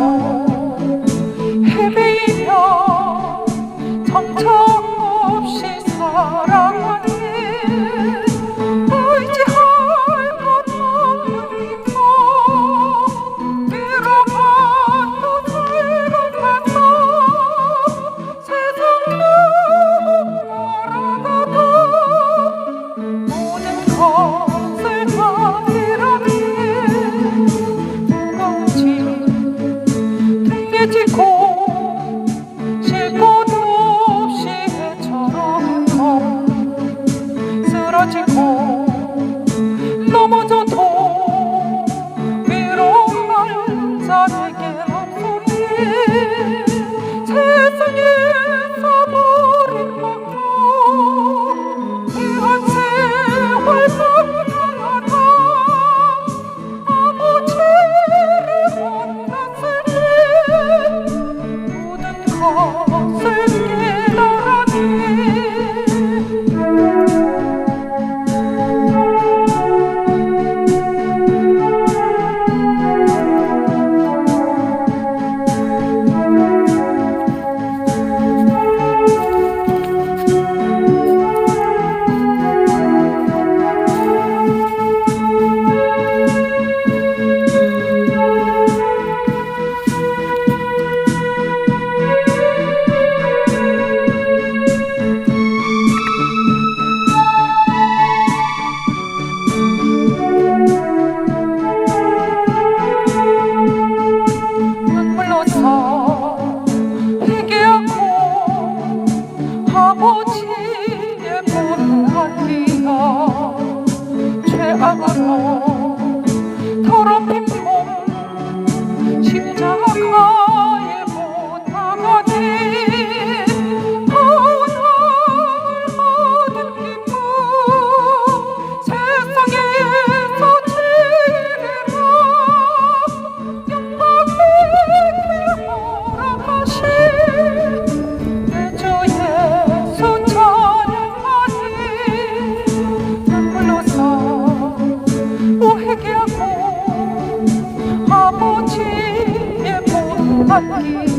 가서 헤매며 정처 없이 살아. 지고 실고도 없이 해처럼 걸어 쓰러지고 넘어져도 위로 말은 자에게 소리 Oh, Rocky.